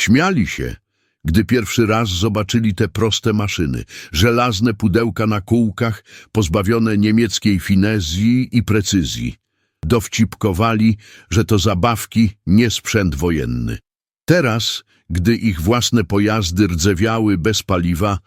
Śmiali się, gdy pierwszy raz zobaczyli te proste maszyny, żelazne pudełka na kółkach, pozbawione niemieckiej finezji i precyzji. Dowcipkowali, że to zabawki, nie sprzęt wojenny. Teraz, gdy ich własne pojazdy rdzewiały bez paliwa,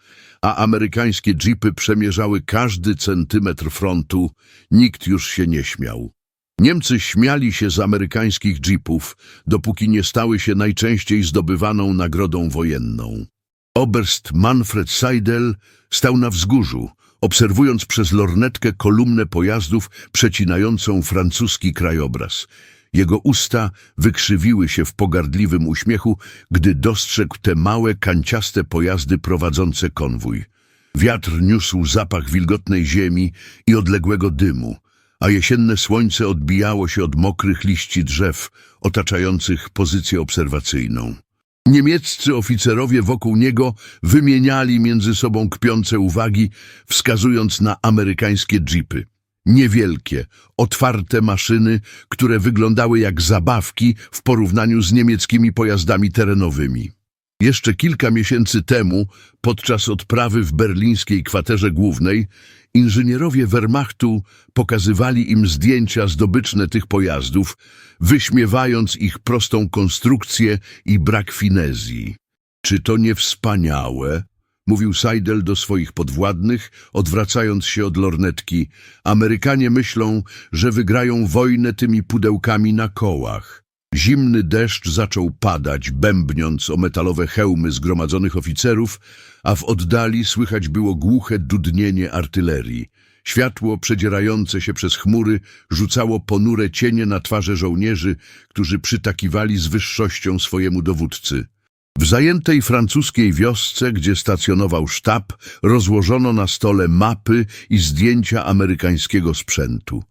a amerykańskie jeepy przemierzały każdy centymetr frontu, nikt już się nie śmiał. Niemcy śmiali się z amerykańskich jeepów, dopóki nie stały się najczęściej zdobywaną nagrodą wojenną. Oberst Manfred Seidel stał na wzgórzu, obserwując przez lornetkę kolumnę pojazdów przecinającą francuski krajobraz. Jego usta wykrzywiły się w pogardliwym uśmiechu, gdy dostrzegł te małe, kanciaste pojazdy prowadzące konwój. Wiatr niósł zapach wilgotnej ziemi i odległego dymu, a jesienne słońce odbijało się od mokrych liści drzew otaczających pozycję obserwacyjną. Niemieccy oficerowie wokół niego wymieniali między sobą kpiące uwagi, wskazując na amerykańskie jeepy. Niewielkie, otwarte maszyny, które wyglądały jak zabawki w porównaniu z niemieckimi pojazdami terenowymi. Jeszcze kilka miesięcy temu, podczas odprawy w berlińskiej kwaterze głównej, inżynierowie Wehrmachtu pokazywali im zdjęcia zdobyczne tych pojazdów, wyśmiewając ich prostą konstrukcję i brak finezji. Czy to nie wspaniałe? Mówił Seidel do swoich podwładnych, odwracając się od lornetki. Amerykanie myślą, że wygrają wojnę tymi pudełkami na kołach. Zimny deszcz zaczął padać, bębniąc o metalowe hełmy zgromadzonych oficerów, a w oddali słychać było głuche dudnienie artylerii. Światło przedzierające się przez chmury rzucało ponure cienie na twarze żołnierzy, którzy przytakiwali z wyższością swojemu dowódcy. W zajętej francuskiej wiosce, gdzie stacjonował sztab, rozłożono na stole mapy i zdjęcia amerykańskiego sprzętu.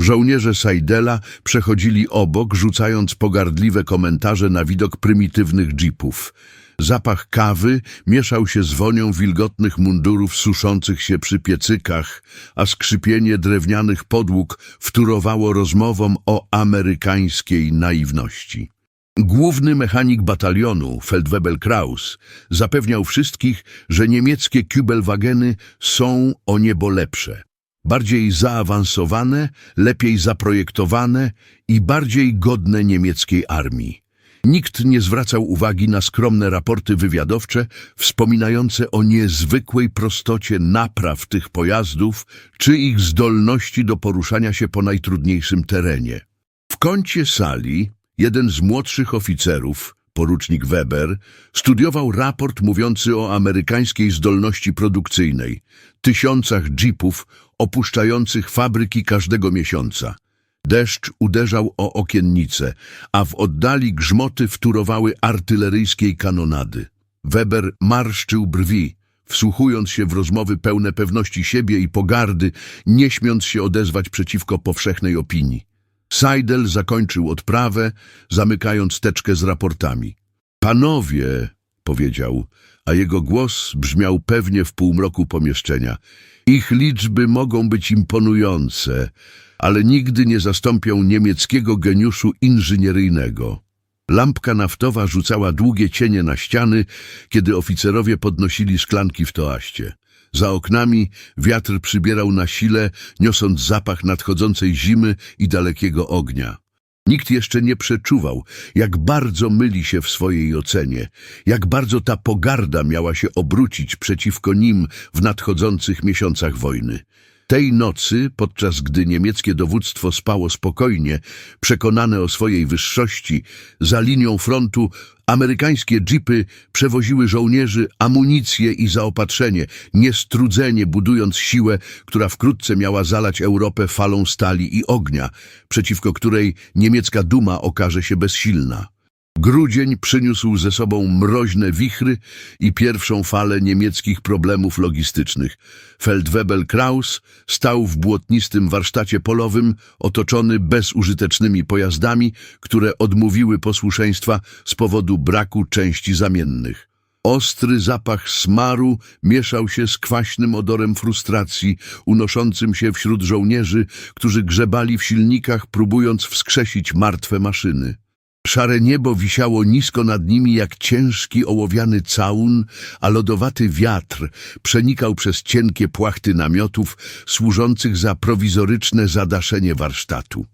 Żołnierze Seidela przechodzili obok, rzucając pogardliwe komentarze na widok prymitywnych jeepów. Zapach kawy mieszał się z wonią wilgotnych mundurów suszących się przy piecykach, a skrzypienie drewnianych podłóg wtórowało rozmowom o amerykańskiej naiwności. Główny mechanik batalionu, Feldwebel Kraus, zapewniał wszystkich, że niemieckie Kübelwageny są o niebo lepsze. Bardziej zaawansowane, lepiej zaprojektowane i bardziej godne niemieckiej armii. Nikt nie zwracał uwagi na skromne raporty wywiadowcze wspominające o niezwykłej prostocie napraw tych pojazdów czy ich zdolności do poruszania się po najtrudniejszym terenie. W kącie sali jeden z młodszych oficerów, porucznik Weber, studiował raport mówiący o amerykańskiej zdolności produkcyjnej, tysiącach jeepów opuszczających fabryki każdego miesiąca. Deszcz uderzał o okiennice, a w oddali grzmoty wtórowały artyleryjskiej kanonady. Weber marszczył brwi, wsłuchując się w rozmowy pełne pewności siebie i pogardy, nie śmiąc się odezwać przeciwko powszechnej opinii. Seidel zakończył odprawę, zamykając teczkę z raportami. Panowie, powiedział, a jego głos brzmiał pewnie w półmroku pomieszczenia. Ich liczby mogą być imponujące, ale nigdy nie zastąpią niemieckiego geniuszu inżynieryjnego. Lampka naftowa rzucała długie cienie na ściany, kiedy oficerowie podnosili szklanki w toaście. Za oknami wiatr przybierał na sile, niosąc zapach nadchodzącej zimy i dalekiego ognia. Nikt jeszcze nie przeczuwał, jak bardzo myli się w swojej ocenie, jak bardzo ta pogarda miała się obrócić przeciwko nim w nadchodzących miesiącach wojny. Tej nocy, podczas gdy niemieckie dowództwo spało spokojnie, przekonane o swojej wyższości, za linią frontu amerykańskie jeepy przewoziły żołnierzy amunicję i zaopatrzenie, niestrudzenie budując siłę, która wkrótce miała zalać Europę falą stali i ognia, przeciwko której niemiecka duma okaże się bezsilna. Grudzień przyniósł ze sobą mroźne wichry i pierwszą falę niemieckich problemów logistycznych. Feldwebel Kraus stał w błotnistym warsztacie polowym, otoczony bezużytecznymi pojazdami, które odmówiły posłuszeństwa z powodu braku części zamiennych. Ostry zapach smaru mieszał się z kwaśnym odorem frustracji, unoszącym się wśród żołnierzy, którzy grzebali w silnikach, próbując wskrzesić martwe maszyny. Szare niebo wisiało nisko nad nimi jak ciężki ołowiany całun, a lodowaty wiatr przenikał przez cienkie płachty namiotów służących za prowizoryczne zadaszenie warsztatu.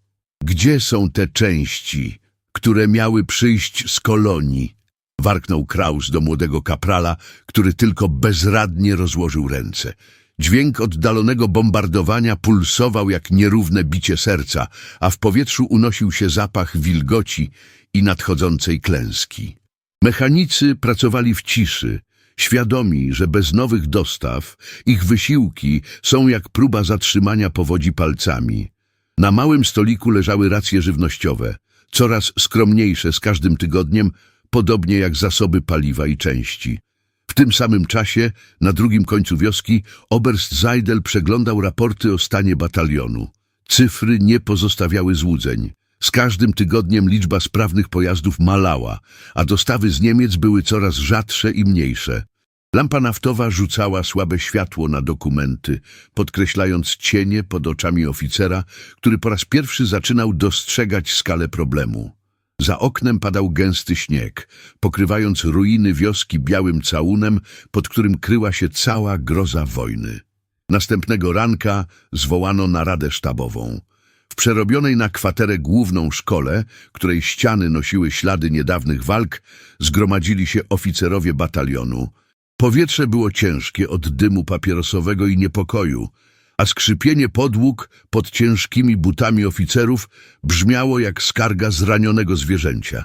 Gdzie są te części, które miały przyjść z kolonii? Warknął Kraus do młodego kaprala, który tylko bezradnie rozłożył ręce. Dźwięk oddalonego bombardowania pulsował jak nierówne bicie serca, a w powietrzu unosił się zapach wilgoci i nadchodzącej klęski. Mechanicy pracowali w ciszy, świadomi, że bez nowych dostaw ich wysiłki są jak próba zatrzymania powodzi palcami. Na małym stoliku leżały racje żywnościowe, coraz skromniejsze z każdym tygodniem, podobnie jak zasoby paliwa i części. Tym samym czasie, na drugim końcu wioski, oberst Zajdel przeglądał raporty o stanie batalionu. Cyfry nie pozostawiały złudzeń. Z każdym tygodniem liczba sprawnych pojazdów malała, a dostawy z Niemiec były coraz rzadsze i mniejsze. Lampa naftowa rzucała słabe światło na dokumenty, podkreślając cienie pod oczami oficera, który po raz pierwszy zaczynał dostrzegać skalę problemu. Za oknem padał gęsty śnieg, pokrywając ruiny wioski białym całunem, pod którym kryła się cała groza wojny. Następnego ranka zwołano naradę sztabową. W przerobionej na kwaterę główną szkole, której ściany nosiły ślady niedawnych walk, zgromadzili się oficerowie batalionu. Powietrze było ciężkie od dymu papierosowego i niepokoju, a skrzypienie podłóg pod ciężkimi butami oficerów brzmiało jak skarga zranionego zwierzęcia.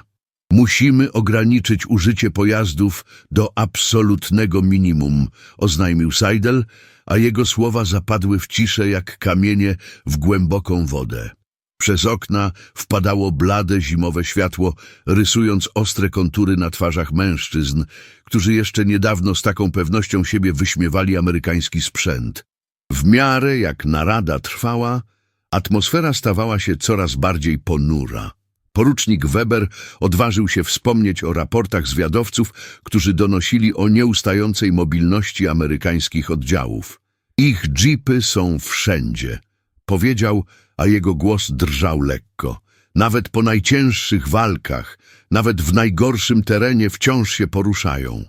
Musimy ograniczyć użycie pojazdów do absolutnego minimum, oznajmił Seidel, a jego słowa zapadły w ciszę jak kamienie w głęboką wodę. Przez okna wpadało blade zimowe światło, rysując ostre kontury na twarzach mężczyzn, którzy jeszcze niedawno z taką pewnością siebie wyśmiewali amerykański sprzęt. W miarę jak narada trwała, atmosfera stawała się coraz bardziej ponura. Porucznik Weber odważył się wspomnieć o raportach zwiadowców, którzy donosili o nieustającej mobilności amerykańskich oddziałów. Ich jeepy są wszędzie, powiedział, a jego głos drżał lekko. Nawet po najcięższych walkach, nawet w najgorszym terenie wciąż się poruszają.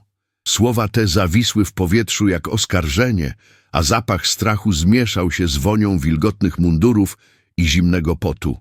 Słowa te zawisły w powietrzu jak oskarżenie, a zapach strachu zmieszał się z wonią wilgotnych mundurów i zimnego potu.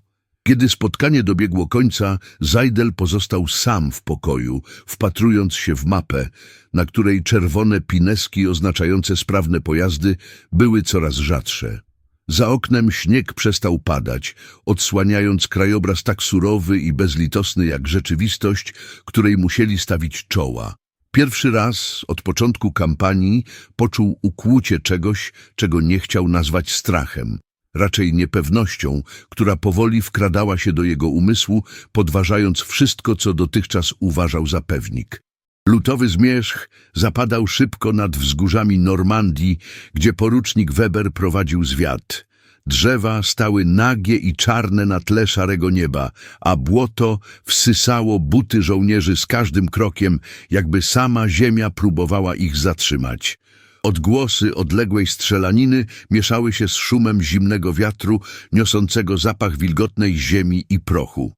Kiedy spotkanie dobiegło końca, Zajdel pozostał sam w pokoju, wpatrując się w mapę, na której czerwone pineski oznaczające sprawne pojazdy były coraz rzadsze. Za oknem śnieg przestał padać, odsłaniając krajobraz tak surowy i bezlitosny jak rzeczywistość, której musieli stawić czoła. Pierwszy raz od początku kampanii poczuł ukłucie czegoś, czego nie chciał nazwać strachem, raczej niepewnością, która powoli wkradała się do jego umysłu, podważając wszystko, co dotychczas uważał za pewnik. Lutowy zmierzch zapadał szybko nad wzgórzami Normandii, gdzie porucznik Weber prowadził zwiat. Drzewa stały nagie i czarne na tle szarego nieba, a błoto wsysało buty żołnierzy z każdym krokiem, jakby sama ziemia próbowała ich zatrzymać. Odgłosy odległej strzelaniny mieszały się z szumem zimnego wiatru, niosącego zapach wilgotnej ziemi i prochu.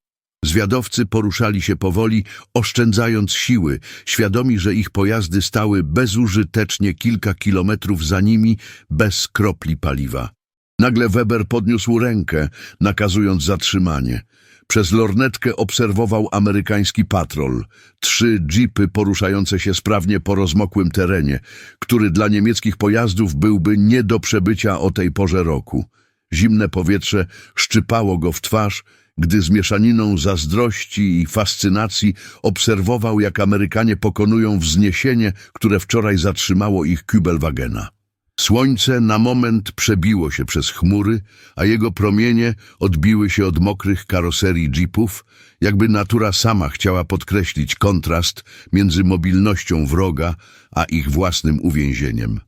Zwiadowcy poruszali się powoli, oszczędzając siły, świadomi, że ich pojazdy stały bezużytecznie kilka kilometrów za nimi, bez kropli paliwa. Nagle Weber podniósł rękę, nakazując zatrzymanie. Przez lornetkę obserwował amerykański patrol. Trzy jeepy poruszające się sprawnie po rozmokłym terenie, który dla niemieckich pojazdów byłby nie do przebycia o tej porze roku. Zimne powietrze szczypało go w twarz, gdy z mieszaniną zazdrości i fascynacji obserwował, jak Amerykanie pokonują wzniesienie, które wczoraj zatrzymało ich Kübelwagena. Słońce na moment przebiło się przez chmury, a jego promienie odbiły się od mokrych karoserii jeepów, jakby natura sama chciała podkreślić kontrast między mobilnością wroga a ich własnym uwięzieniem.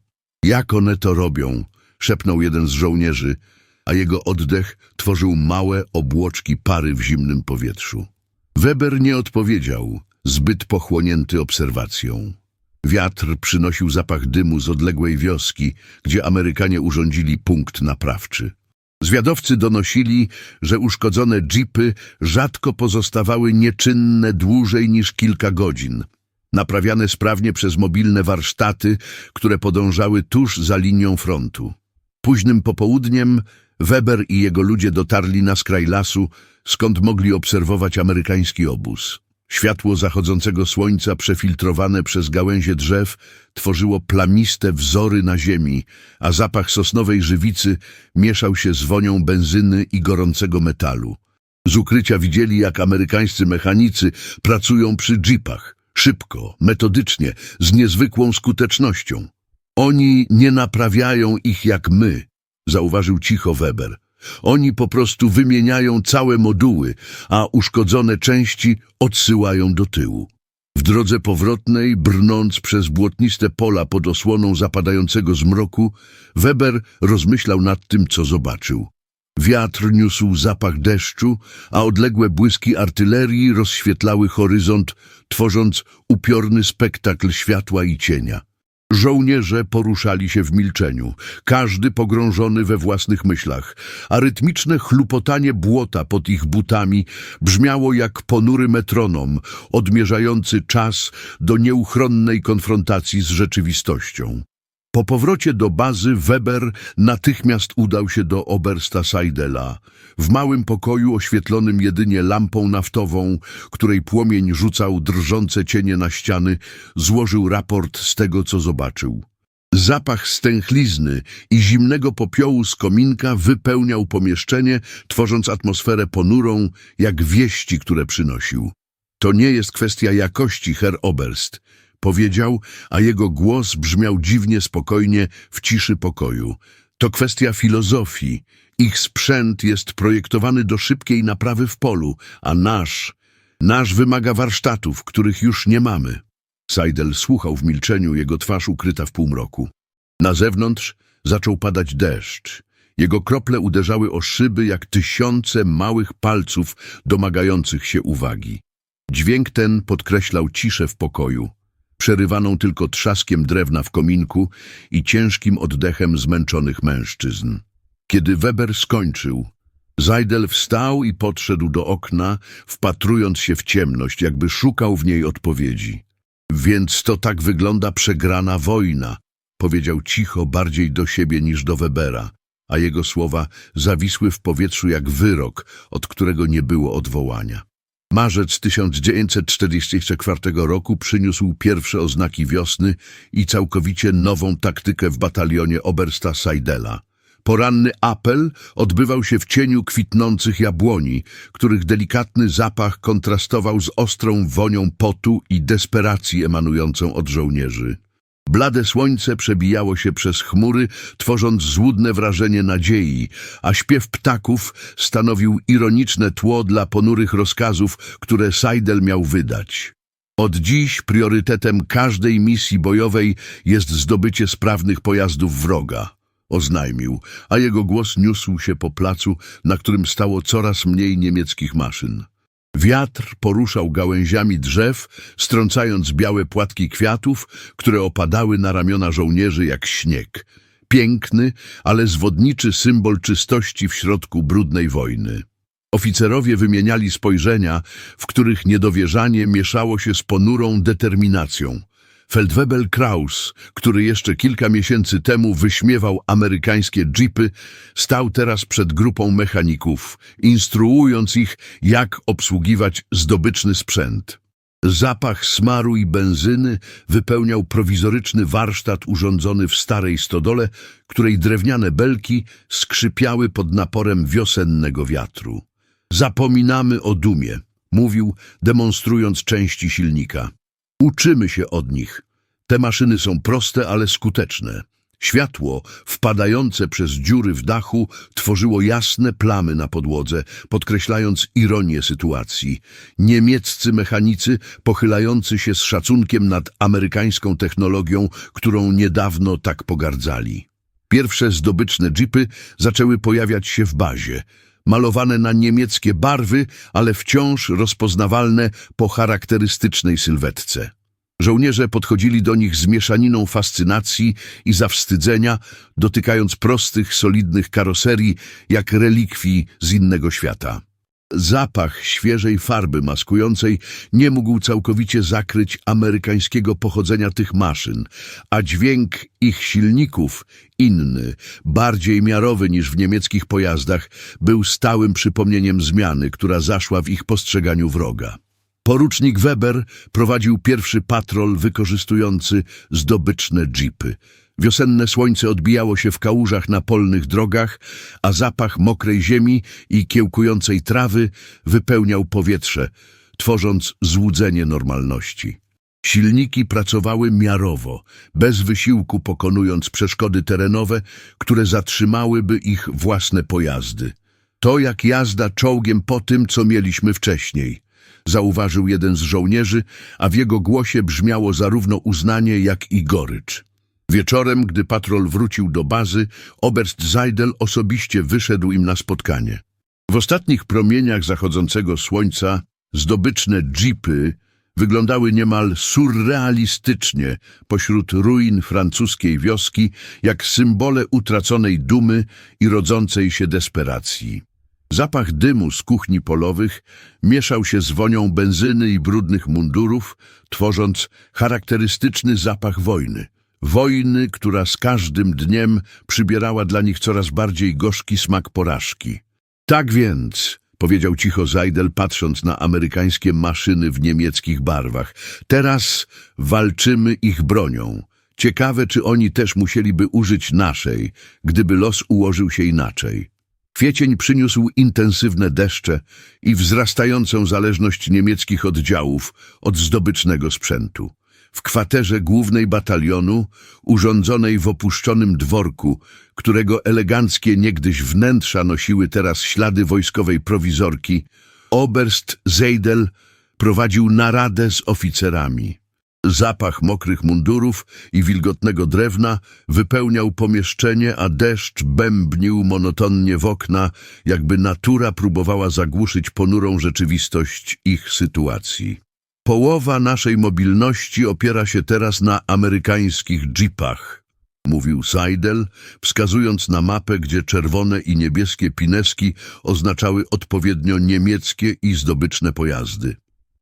Jak one to robią? szepnął jeden z żołnierzy, a jego oddech tworzył małe obłoczki pary w zimnym powietrzu. Weber nie odpowiedział, zbyt pochłonięty obserwacją. Wiatr przynosił zapach dymu z odległej wioski, gdzie Amerykanie urządzili punkt naprawczy. Zwiadowcy donosili, że uszkodzone jeepy rzadko pozostawały nieczynne dłużej niż kilka godzin, naprawiane sprawnie przez mobilne warsztaty, które podążały tuż za linią frontu. Późnym popołudniem Weber i jego ludzie dotarli na skraj lasu, skąd mogli obserwować amerykański obóz. Światło zachodzącego słońca przefiltrowane przez gałęzie drzew tworzyło plamiste wzory na ziemi, a zapach sosnowej żywicy mieszał się z wonią benzyny i gorącego metalu. Z ukrycia widzieli, jak amerykańscy mechanicy pracują przy jeepach. Szybko, metodycznie, z niezwykłą skutecznością. Oni nie naprawiają ich jak my, zauważył cicho Weber. Oni po prostu wymieniają całe moduły, a uszkodzone części odsyłają do tyłu. W drodze powrotnej, brnąc przez błotniste pola pod osłoną zapadającego zmroku, Weber rozmyślał nad tym, co zobaczył. Wiatr niósł zapach deszczu, a odległe błyski artylerii rozświetlały horyzont, tworząc upiorny spektakl światła i cienia. Żołnierze poruszali się w milczeniu, każdy pogrążony we własnych myślach, a rytmiczne chlupotanie błota pod ich butami brzmiało jak ponury metronom, odmierzający czas do nieuchronnej konfrontacji z rzeczywistością. Po powrocie do bazy Weber natychmiast udał się do Obersta Seidela. W małym pokoju oświetlonym jedynie lampą naftową, której płomień rzucał drżące cienie na ściany, złożył raport z tego, co zobaczył. Zapach stęchlizny i zimnego popiołu z kominka wypełniał pomieszczenie, tworząc atmosferę ponurą, jak wieści, które przynosił. To nie jest kwestia jakości, Herr Oberst, powiedział, a jego głos brzmiał dziwnie spokojnie w ciszy pokoju. To kwestia filozofii. Ich sprzęt jest projektowany do szybkiej naprawy w polu, a nasz, nasz wymaga warsztatów, których już nie mamy. Seidel słuchał w milczeniu, jego twarz ukryta w półmroku. Na zewnątrz zaczął padać deszcz. Jego krople uderzały o szyby jak tysiące małych palców domagających się uwagi. Dźwięk ten podkreślał ciszę w pokoju przerywaną tylko trzaskiem drewna w kominku i ciężkim oddechem zmęczonych mężczyzn. Kiedy Weber skończył, Zajdel wstał i podszedł do okna, wpatrując się w ciemność, jakby szukał w niej odpowiedzi. Więc to tak wygląda przegrana wojna, powiedział cicho bardziej do siebie niż do Webera, a jego słowa zawisły w powietrzu jak wyrok, od którego nie było odwołania. Marzec 1944 roku przyniósł pierwsze oznaki wiosny i całkowicie nową taktykę w batalionie Obersta Seidela. Poranny apel odbywał się w cieniu kwitnących jabłoni, których delikatny zapach kontrastował z ostrą wonią potu i desperacji emanującą od żołnierzy. Blade słońce przebijało się przez chmury, tworząc złudne wrażenie nadziei, a śpiew ptaków stanowił ironiczne tło dla ponurych rozkazów, które Seidel miał wydać. Od dziś priorytetem każdej misji bojowej jest zdobycie sprawnych pojazdów wroga, oznajmił, a jego głos niósł się po placu, na którym stało coraz mniej niemieckich maszyn. Wiatr poruszał gałęziami drzew, strącając białe płatki kwiatów, które opadały na ramiona żołnierzy jak śnieg. Piękny, ale zwodniczy symbol czystości w środku brudnej wojny. Oficerowie wymieniali spojrzenia, w których niedowierzanie mieszało się z ponurą determinacją. Feldwebel Kraus, który jeszcze kilka miesięcy temu wyśmiewał amerykańskie jeepy, stał teraz przed grupą mechaników, instruując ich, jak obsługiwać zdobyczny sprzęt. Zapach smaru i benzyny wypełniał prowizoryczny warsztat urządzony w starej stodole, której drewniane belki skrzypiały pod naporem wiosennego wiatru. Zapominamy o dumie, mówił, demonstrując części silnika. Uczymy się od nich. Te maszyny są proste, ale skuteczne. Światło, wpadające przez dziury w dachu, tworzyło jasne plamy na podłodze, podkreślając ironię sytuacji. Niemieccy mechanicy, pochylający się z szacunkiem nad amerykańską technologią, którą niedawno tak pogardzali. Pierwsze zdobyczne jeepy zaczęły pojawiać się w bazie, malowane na niemieckie barwy, ale wciąż rozpoznawalne po charakterystycznej sylwetce. Żołnierze podchodzili do nich z mieszaniną fascynacji i zawstydzenia, dotykając prostych, solidnych karoserii jak relikwii z innego świata. Zapach świeżej farby maskującej nie mógł całkowicie zakryć amerykańskiego pochodzenia tych maszyn, a dźwięk ich silników, inny, bardziej miarowy niż w niemieckich pojazdach, był stałym przypomnieniem zmiany, która zaszła w ich postrzeganiu wroga. Porucznik Weber prowadził pierwszy patrol wykorzystujący zdobyczne jeepy. Wiosenne słońce odbijało się w kałużach na polnych drogach, a zapach mokrej ziemi i kiełkującej trawy wypełniał powietrze, tworząc złudzenie normalności. Silniki pracowały miarowo, bez wysiłku pokonując przeszkody terenowe, które zatrzymałyby ich własne pojazdy. To jak jazda czołgiem po tym, co mieliśmy wcześniej, zauważył jeden z żołnierzy, a w jego głosie brzmiało zarówno uznanie, jak i gorycz. Wieczorem, gdy patrol wrócił do bazy, oberst Zajdel osobiście wyszedł im na spotkanie. W ostatnich promieniach zachodzącego słońca zdobyczne jeepy wyglądały niemal surrealistycznie pośród ruin francuskiej wioski, jak symbole utraconej dumy i rodzącej się desperacji. Zapach dymu z kuchni polowych mieszał się z wonią benzyny i brudnych mundurów, tworząc charakterystyczny zapach wojny. Wojny, która z każdym dniem przybierała dla nich coraz bardziej gorzki smak porażki. Tak więc, powiedział cicho Zajdel, patrząc na amerykańskie maszyny w niemieckich barwach, teraz walczymy ich bronią. Ciekawe, czy oni też musieliby użyć naszej, gdyby los ułożył się inaczej. Kwiecień przyniósł intensywne deszcze i wzrastającą zależność niemieckich oddziałów od zdobycznego sprzętu. W kwaterze głównej batalionu, urządzonej w opuszczonym dworku, którego eleganckie niegdyś wnętrza nosiły teraz ślady wojskowej prowizorki, oberst Zeidel prowadził naradę z oficerami. Zapach mokrych mundurów i wilgotnego drewna wypełniał pomieszczenie, a deszcz bębnił monotonnie w okna, jakby natura próbowała zagłuszyć ponurą rzeczywistość ich sytuacji. Połowa naszej mobilności opiera się teraz na amerykańskich jeepach, mówił Seidel, wskazując na mapę, gdzie czerwone i niebieskie pineski oznaczały odpowiednio niemieckie i zdobyczne pojazdy.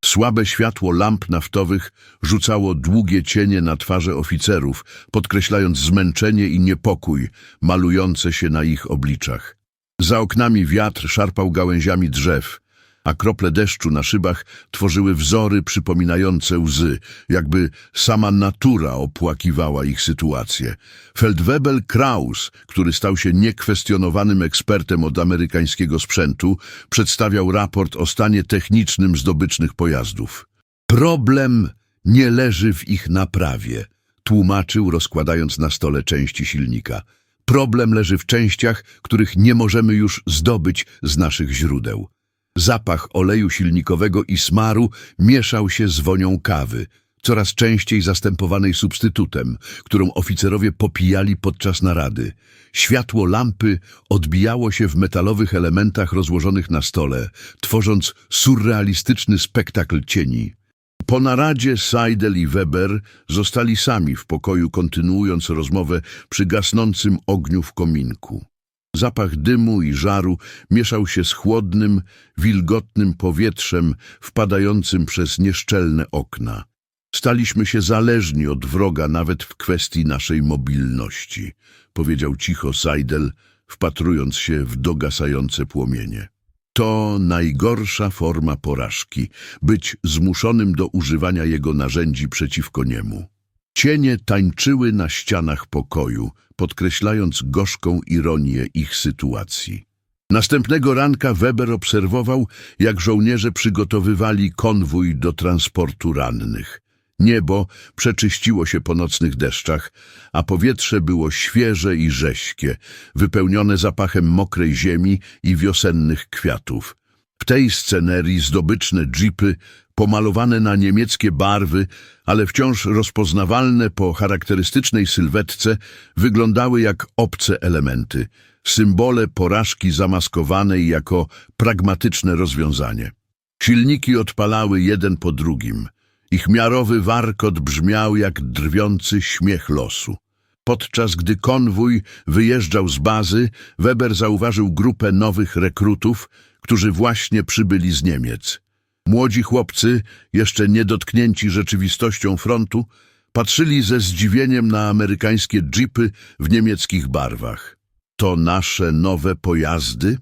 Słabe światło lamp naftowych rzucało długie cienie na twarze oficerów, podkreślając zmęczenie i niepokój malujące się na ich obliczach. Za oknami wiatr szarpał gałęziami drzew, a krople deszczu na szybach tworzyły wzory przypominające łzy, jakby sama natura opłakiwała ich sytuację. Feldwebel Kraus, który stał się niekwestionowanym ekspertem od amerykańskiego sprzętu, przedstawiał raport o stanie technicznym zdobycznych pojazdów. Problem nie leży w ich naprawie, tłumaczył, rozkładając na stole części silnika. Problem leży w częściach, których nie możemy już zdobyć z naszych źródeł. Zapach oleju silnikowego i smaru mieszał się z wonią kawy, coraz częściej zastępowanej substytutem, którą oficerowie popijali podczas narady. Światło lampy odbijało się w metalowych elementach rozłożonych na stole, tworząc surrealistyczny spektakl cieni. Po naradzie Seidel i Weber zostali sami w pokoju, kontynuując rozmowę przy gasnącym ogniu w kominku. Zapach dymu i żaru mieszał się z chłodnym, wilgotnym powietrzem wpadającym przez nieszczelne okna. Staliśmy się zależni od wroga nawet w kwestii naszej mobilności, powiedział cicho Seidel, wpatrując się w dogasające płomienie. To najgorsza forma porażki, być zmuszonym do używania jego narzędzi przeciwko niemu. Cienie tańczyły na ścianach pokoju, podkreślając gorzką ironię ich sytuacji. Następnego ranka Weber obserwował, jak żołnierze przygotowywali konwój do transportu rannych. Niebo przeczyściło się po nocnych deszczach, a powietrze było świeże i rześkie, wypełnione zapachem mokrej ziemi i wiosennych kwiatów. W tej scenerii zdobyczne jeepy, pomalowane na niemieckie barwy, ale wciąż rozpoznawalne po charakterystycznej sylwetce, wyglądały jak obce elementy, symbole porażki zamaskowanej jako pragmatyczne rozwiązanie. Silniki odpalały jeden po drugim. Ich miarowy warkot brzmiał jak drwiący śmiech losu. Podczas gdy konwój wyjeżdżał z bazy, Weber zauważył grupę nowych rekrutów, którzy właśnie przybyli z Niemiec. Młodzi chłopcy, jeszcze niedotknięci rzeczywistością frontu, patrzyli ze zdziwieniem na amerykańskie jeepy w niemieckich barwach. To nasze nowe pojazdy?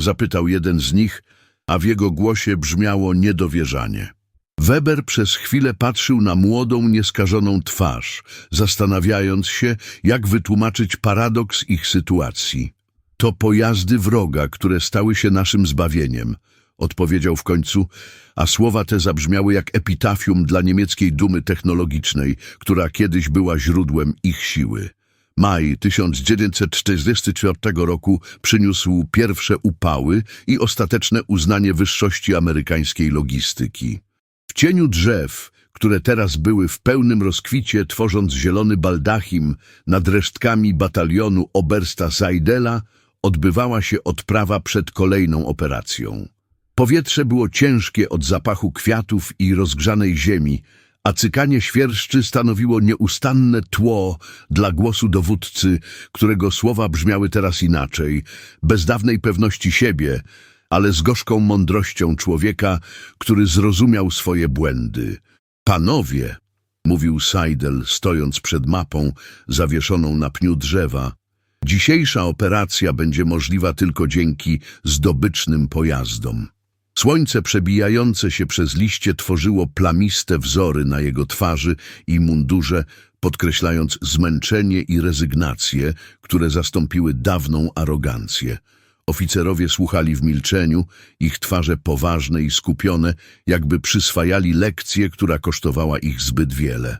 Zapytał jeden z nich, a w jego głosie brzmiało niedowierzanie. Weber przez chwilę patrzył na młodą, nieskażoną twarz, zastanawiając się, jak wytłumaczyć paradoks ich sytuacji. To pojazdy wroga, które stały się naszym zbawieniem, odpowiedział w końcu, a słowa te zabrzmiały jak epitafium dla niemieckiej dumy technologicznej, która kiedyś była źródłem ich siły. Maj 1944 roku przyniósł pierwsze upały i ostateczne uznanie wyższości amerykańskiej logistyki. W cieniu drzew, które teraz były w pełnym rozkwicie, tworząc zielony baldachim nad resztkami batalionu obersta Seidela, odbywała się odprawa przed kolejną operacją. Powietrze było ciężkie od zapachu kwiatów i rozgrzanej ziemi, a cykanie świerszczy stanowiło nieustanne tło dla głosu dowódcy, którego słowa brzmiały teraz inaczej, bez dawnej pewności siebie, ale z gorzką mądrością człowieka, który zrozumiał swoje błędy. Panowie, mówił Seidel, stojąc przed mapą zawieszoną na pniu drzewa, dzisiejsza operacja będzie możliwa tylko dzięki zdobycznym pojazdom. Słońce przebijające się przez liście tworzyło plamiste wzory na jego twarzy i mundurze, podkreślając zmęczenie i rezygnację, które zastąpiły dawną arogancję. Oficerowie słuchali w milczeniu, ich twarze poważne i skupione, jakby przyswajali lekcję, która kosztowała ich zbyt wiele.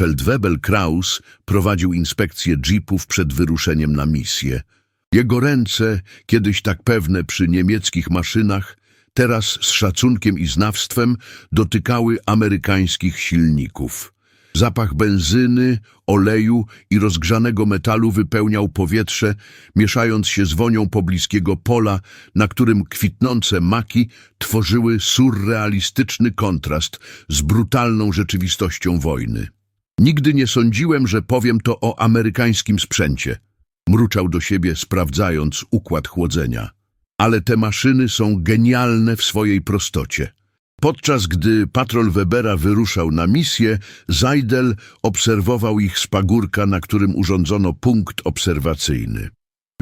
Feldwebel Kraus prowadził inspekcję jeepów przed wyruszeniem na misję. Jego ręce, kiedyś tak pewne przy niemieckich maszynach, teraz z szacunkiem i znawstwem dotykały amerykańskich silników. Zapach benzyny, oleju i rozgrzanego metalu wypełniał powietrze, mieszając się z wonią pobliskiego pola, na którym kwitnące maki tworzyły surrealistyczny kontrast z brutalną rzeczywistością wojny. Nigdy nie sądziłem, że powiem to o amerykańskim sprzęcie. Mruczał do siebie, sprawdzając układ chłodzenia. Ale te maszyny są genialne w swojej prostocie. Podczas gdy patrol Webera wyruszał na misję, Zajdel obserwował ich z pagórka, na którym urządzono punkt obserwacyjny.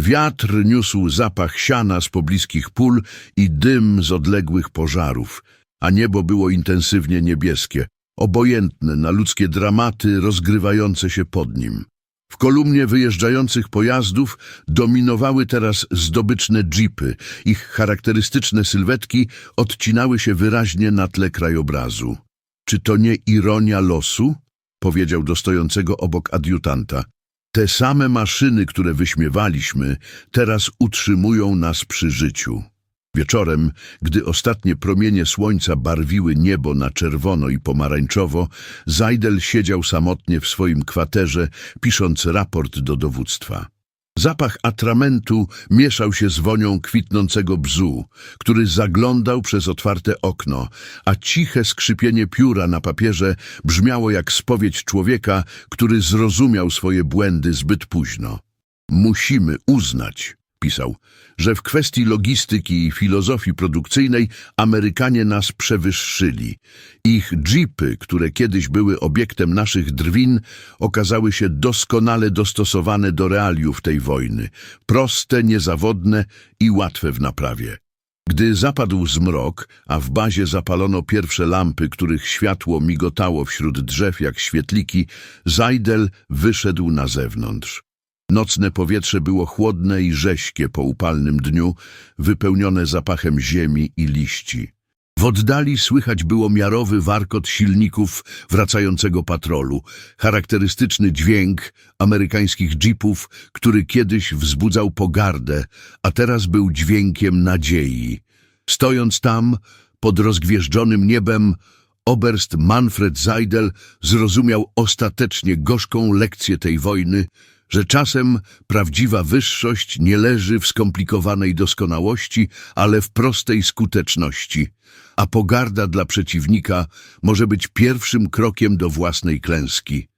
Wiatr niósł zapach siana z pobliskich pól i dym z odległych pożarów, a niebo było intensywnie niebieskie, obojętne na ludzkie dramaty rozgrywające się pod nim. W kolumnie wyjeżdżających pojazdów dominowały teraz zdobyczne jeepy. Ich charakterystyczne sylwetki odcinały się wyraźnie na tle krajobrazu. Czy to nie ironia losu? powiedział do stojącego obok adiutanta. Te same maszyny, które wyśmiewaliśmy, teraz utrzymują nas przy życiu. Wieczorem, gdy ostatnie promienie słońca barwiły niebo na czerwono i pomarańczowo, Zajdel siedział samotnie w swoim kwaterze, pisząc raport do dowództwa. Zapach atramentu mieszał się z wonią kwitnącego bzu, który zaglądał przez otwarte okno, a ciche skrzypienie pióra na papierze brzmiało jak spowiedź człowieka, który zrozumiał swoje błędy zbyt późno. Musimy uznać, pisał, że w kwestii logistyki i filozofii produkcyjnej Amerykanie nas przewyższyli. Ich jeepy, które kiedyś były obiektem naszych drwin, okazały się doskonale dostosowane do realiów tej wojny, proste, niezawodne i łatwe w naprawie. Gdy zapadł zmrok, a w bazie zapalono pierwsze lampy, których światło migotało wśród drzew jak świetliki, Zajdel wyszedł na zewnątrz. Nocne powietrze było chłodne i rześkie po upalnym dniu, wypełnione zapachem ziemi i liści. W oddali słychać było miarowy warkot silników wracającego patrolu, charakterystyczny dźwięk amerykańskich jeepów, który kiedyś wzbudzał pogardę, a teraz był dźwiękiem nadziei. Stojąc tam, pod rozgwieżdżonym niebem, oberst Manfred Seidel zrozumiał ostatecznie gorzką lekcję tej wojny, że czasem prawdziwa wyższość nie leży w skomplikowanej doskonałości, ale w prostej skuteczności, a pogarda dla przeciwnika może być pierwszym krokiem do własnej klęski.